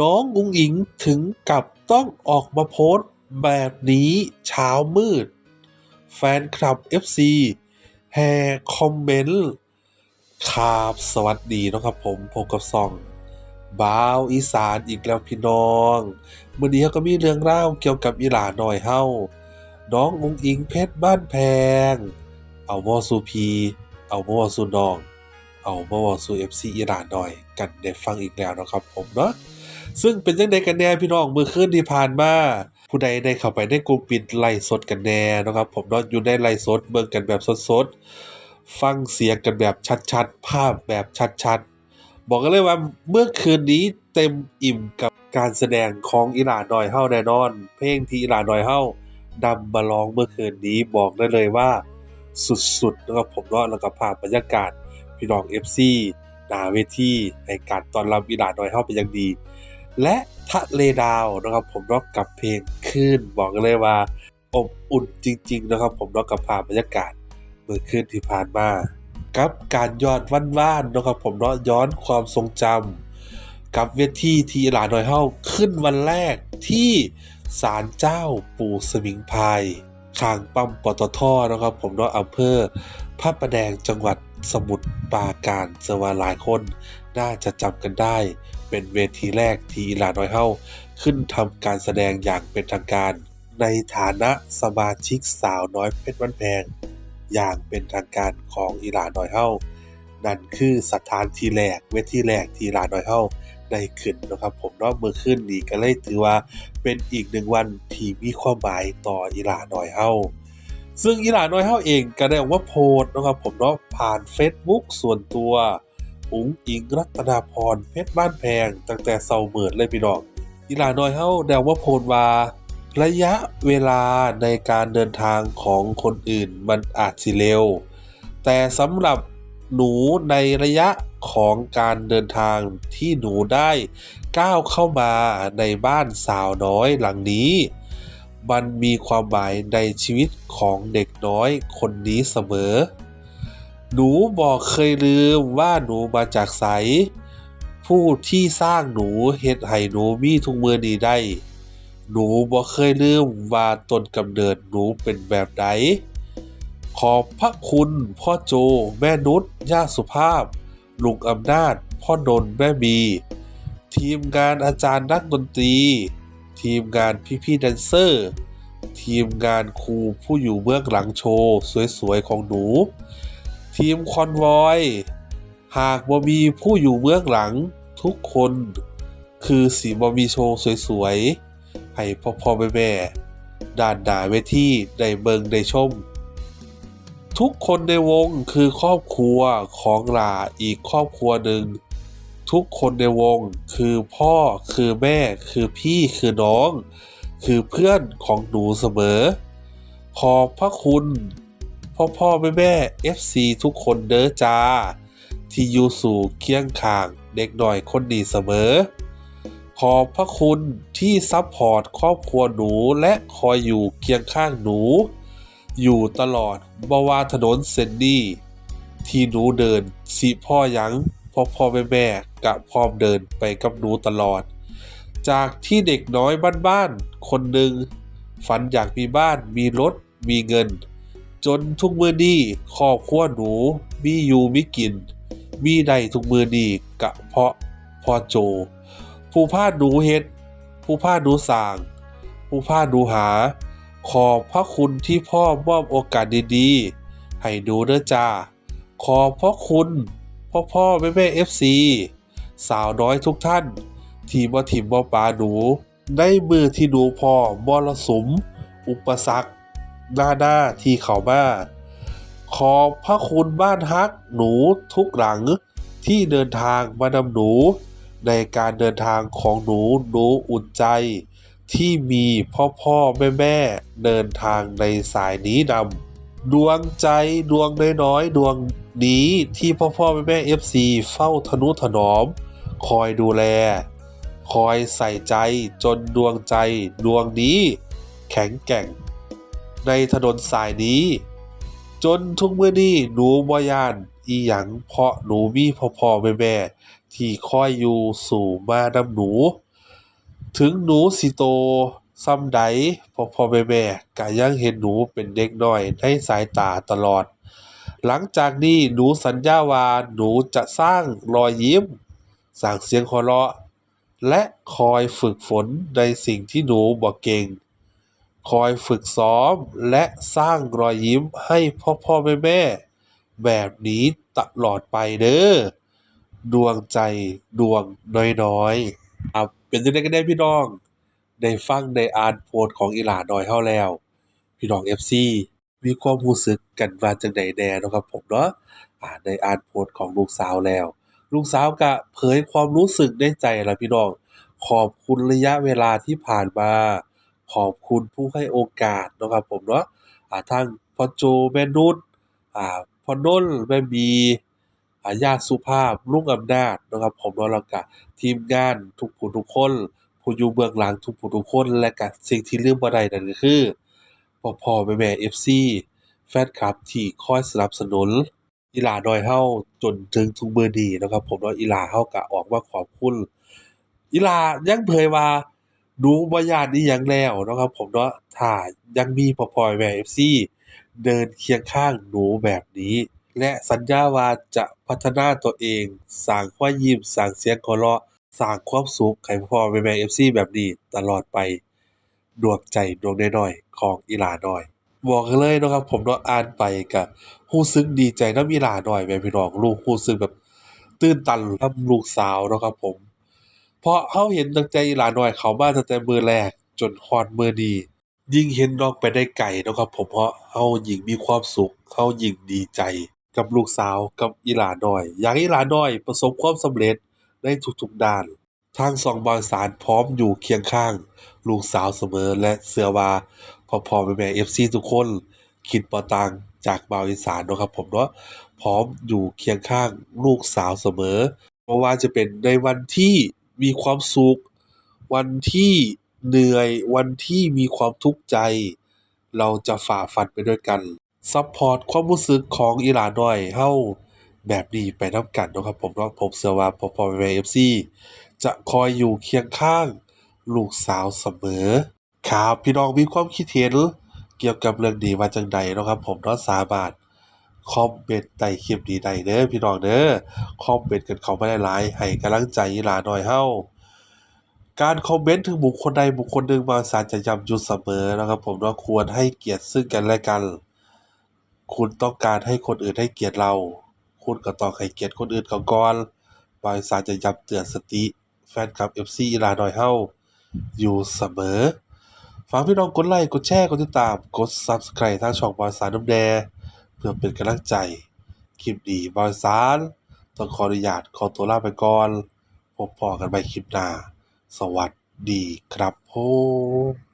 น้องอุงอิงถึงกับต้องออกมาโพสต์แบบนี้เช้ามืด แฟนคลับ FC แห่คอมเมนต์ครับสวัสดีนะครับผมพบกับซองบ่าวอีสานอีกแล้วพี่น้องมื้อนี้ก็มีเรื่องเล่าเกี่ยวกับอีหลาหน้อยเฮาน้องอุงอิงเพชรบ้านแพง เอาบ่สู่พี เอาบ่สู่น้อง เอามาเว้าสู่ FC อีหลาหน้อย กันได้ฟังอีกแล้วนะครับผมเนาะ ซึ่งเป็นจังไดกันแน่พี่น้องมื้อคืนที่ผ่านมาผู้ใดได้เข้าไปในกลุ่มปิดไลฟ์สดกันแน่นะครับ ผมนาะอยู่ในไลฟ์สดเบิ่งกันแบบสดๆฟังเสียงกันแบบชัดๆ ภาพแบบชัดๆ บอกกันเลยว่าเมื่อคืนนี้เต็มอิ่มกับการแสดงของอีหลาน้อยเฮาแน่นอน เพลงที่อีหลาน้อยเฮานำมาร้องเมื่อคืนนี้บอกได้เลยว่าสุดๆนะครับผมเนาะแล้วก็ภาพบรรยากาศพี่น้อง FC หน้าเวทีให้การต้อนรับอีหลาน้อยเฮาเป็นอย่างดี และทะเลดาวนะครับผมเนาะกับเพลงคลื่นบอกกันเลยว่าอบอุ่นจริง ๆ นะครับ ผมเนาะกับภาพบรรยากาศเมื่อคืนที่ผ่านมากับการย้อนวันว่านนะครับผมเนาะย้อนความทรงจำกับเวทีที่หลานน้อยเฮาขึ้นวันแรกที่ศาลเจ้าปู่สมิงพายข้างปั๊มปตทนะครับ ผมเนาะอำเภอพระประแดงจังหวัดสมุทรปราการเสวาหลายคน น่าจะจำกันได้ เป็นเวทีแรกที่อีหลาน้อยเฮาขึ้นทำการแสดงอย่างเป็นทางการ ในฐานะสมาชิกสาวน้อยเพชรบ้านแพง อย่างเป็นทางการของอีหลาน้อยเฮานั่นคือสถานที่แรกเวทีแรกที่อีหลาน้อยเฮาได้ขึ้นนะครับผมเนาะเมื่อคืนนี้ก็เลยถือว่าเป็นอีกหนึ่งวันที่มีความหมายต่ออีหลาน้อยเฮาซึ่งอีหลาน้อยเฮาเองก็ได้ออกมาโพสต์นะครับผมเนาะผ่าน Facebook ส่วนตัว อุ๋งอิงรัตนาพรเพชรบ้านแพง ตั้งแต่เซาเหมิดเลยพี่น้องอีหลาน้อยเฮาแดวว่าโพนว่าระยะเวลาในการเดินทางของคนอื่นมันอาจสิเร็ว แต่สำหรับหนูในระยะของการเดินทางที่หนูได้ก้าวเข้ามาในบ้านสาวน้อยหลังนี้ มันมีความหมายในชีวิตของเด็กน้อยคนนี้เสมอ หนูบอกเคยลืมว่าหนูมาจากไสผู้ที่สร้างหนูเฮ็ดให้หนูมีทุกมือนี้ได้ หนูบ่เคยลืมว่าต้นกำเนิดหนูเป็นแบบใดขอบพระคุณพ่อโจ แม่นุชย่าสุภาพ ลุงอำนาจ พ่อดนแม่บี ทีมงานอาจารย์นักดนตรี ทีมงานพี่ๆแดนเซอร์ ทีมงานครูผู้อยู่เบื้องหลังโชว์ สวยๆ ของหนู ทีมคอนวอย หากบ่มีผู้อยู่เบื้องหลังทุกคน คือสีบ่มีโชว์สวยๆ ให้พ่อพ่อแม่แม่ด้านหนาเวทีได้เบิงได้ชม ทุกคนในวงคือครอบครัวของหลาอีกครอบครัวหนึ่ง ทุกคนในวงคือพ่อคือแม่คือพี่คือน้อง คือเพื่อนของหนูเสมอ ขอบพระคุณ พ่อพ่อแม่แม่ FC ทุกคนเด้อจ้า ที่อยู่สู่เคียงข้างเด็กหน่อยคนนี้เสมอ ขอบพระคุณที่ซัพพอร์ตครอบครัวหนูและคอยอยู่เคียงข้างหนู อยู่ตลอดบว่าถนนเส้นนี้ที่หนูเดินสิพ่อยังพ่อพ่อแม่แม่กะพร้อมเดินไปกับหนูตลอด จากที่เด็กน้อยบ้านๆคนหนึ่งฝันอยากมีบ้านมีรถมีเงิน จนทุกมือนี้ครอบครัวหนูมีอยู่มีกิน มีได้ทุกมือนี้กะเพาะพ่อโจ ผู้พาหนูเฮ็ด ผู้พาหนูสร้าง ผู้พาหนูหา ขอบพระคุณที่พ่อมอบโอกาสดีๆ ให้หนูเด้อจ้า ขอบพระคุณ พ่อพ่อแม่แม่เอฟซีสาวน้อยทุกท่าน ที่บ่ถิ่มบ่ปาหนูในมือที่หนูพ่อมรสุม อุปสรรค หน้าหน้าที่เขามาขอบพระคุณบ้านฮักหนูทุกหลังที่เดินทางมานำหนู ในการเดินทางของหนูหนูอุ่นใจ ที่มีพ่อพ่อแม่แม่เดินทางในสายนี้นำดวงใจดวงน้อยๆดวงนี้ที่พ่อพ่อแม่แม่ FC เฝ้าทนุถนอม คอยดูแล คอยใส่ใจจนดวงใจดวงนี้ แข็งแกร่ง ในถนนสายนี้ จนทุกเมื้อนี้หนูบ่ยานอีหยังเพราะหนูมีพ่อพ่อแม่แม่ที่คอยอยู่สู่มานำหนู ถึงหนูสิโตส่ำใดพ่อพ่อแม่แม่ก็ยังเห็นหนูเป็นเด็กน้อยในสายตาตลอด หลังจากนี้หนูสัญญาว่าหนูจะสร้างรอยยิ้ม สร้างเสียงหัวเราะ และคอยฝึกฝนในสิ่งที่หนูบ่เก่ง คอยฝึกซ้อมและสร้างรอยยิ้มให้พ่อพ่อแม่แม่แบบนี้ตลอดไปเด้อดวงใจดวงน้อยๆครับเป็นจังได๋กันแน่พี่น้องได้ฟังได้อ่านโพสของอีหลาน้อยเราแล้ว พี่น้อง FC มีความรู้สึกกันว่าจังใดแน่นะครับผมเนาะอ่าได้อ่านโพสของลูกสาวแล้ว ลูกสาวก็เผยความรู้สึกในใจละพี่น้อง ขอบคุณระยะเวลาที่ผ่านมา ขอบคุณผู้ให้โอกาสเนาะครับผมเนาะ อ่าทั้งพ่อโจแม่นุช อ่า พ่อนนท์แม่บีอ่าญาติสุภาพ ลุงอำนาจเนาะครับผมเนาะแล้วก็ทีมงานทุกผู้ทุกคน ผู้อยู่เบื้องหลังทุกผู้ทุกคน และก็สิ่งที่ลืมบ่ได้นั่นก็คือพ่อๆแม่ๆ FC แฟนคลับที่คอยสนับสนุนอีหลาน้อยเราจนถึงทุกมื้อนี้เนะครับผมเนาะอีหลาเราก็ออกมาขอบคุณอีหลายังเผยว่า หนูบ่ย้านอิหยังแล้วเนาะครับผมเนาะ ถ้ายังมีพ่อๆแม่ๆ FC เดินเคียงข้างหนูแบบนี้ และสัญญาว่าจะพัฒนาตัวเอง สร้างรอยยิ้มสร้างเสียงหัวเราะสร้างความสุขให้พ่อๆแม่ๆ FC แบบนี้ตลอดไปดวงใจดวงน้อยๆของอีหลาน้อย บอกเลยเนาะครับผมเนาะอ่านไปก็รู้สึกดีใจนำอีหลาน้อยแหมพี่น้องรู้รู้สึกแบบ ตื้นตันนำลูกสาวเนาะครับผม เพราะเราเห็นตั้งแต่อีหลาน้อยเขามาตั้งแต่มือแรกจนฮอดมือนี้ยิ่งเห็นน้องไปได้ไกลนะครับผมเพราะเรายิ่งมีความสุขเรายิ่งดีใจ กับลูกสาวกับอีหลาน้อย อยากให้อีหลาน้อยประสบความสำเร็จในทุกๆด้าน ทางช่องบาวอีสานพร้อมอยู่เคียงข้าง ลูกสาวเสมอและเชื่อว่าพ่อๆแม่ๆ FC ทุกคนคิดบ่ต่างจากบาวอีสานนะครับผมเนาะพร้อมอยู่เคียงข้างลูกสาวเสมอบ่ว่าจะเป็นในวันที่ มีความสุข วันที่เหนื่อย วันที่มีความทุกข์ใจ เราจะฝ่าฟันไปด้วยกัน ซัปพอร์ตความรู้สึกของอีหลาน้อยเราแบบนี้ไปน้ำกันนะครับผมเนาะผมเชื่อว่าพอๆแม่ๆ FC จะคอยอยู่เคียงข้าง ลูกสาวเสมอครับพี่น้องมีความคิดเห็น เกี่ยวกับเรื่องนี้ว่าจังใดนะครับผมเนาะสามารถ คอมเมนต์ใต้คลิปนี้ได้เด้อพี่น้องเด้อคอมเมนต์กันเข้ามาหลายๆให้กำลังใจหลาน้อยเราการคอมเมนต์ถึงบุคคลใดบุคคลหนึ่งบาวอีสานจะย้ำอยู่เสมอนะครับ ผมเนาควรให้เกียรติซึ่งกันและกัน คุณต้องการให้คนอื่นให้เกียรติเรา คุณก็ต้องให้เกียรติคนอื่นก่อนบาวอีสานจะย้ำเตือนสติแฟนคลับ FC อีลาน้อยเราอยู่เสมอฝากพี่น้องกดไลก์กดแชร์กดติดตามกด Subscribe ทางช่องบาวอีสานนำแหน่เพื่อเป็นกำลังใจ คลิปดีบอยสานต้องขออนุญาตขอตัวลาไปก่อน พบพอกันใหม่คลิปหน้า สวัสดีครับผม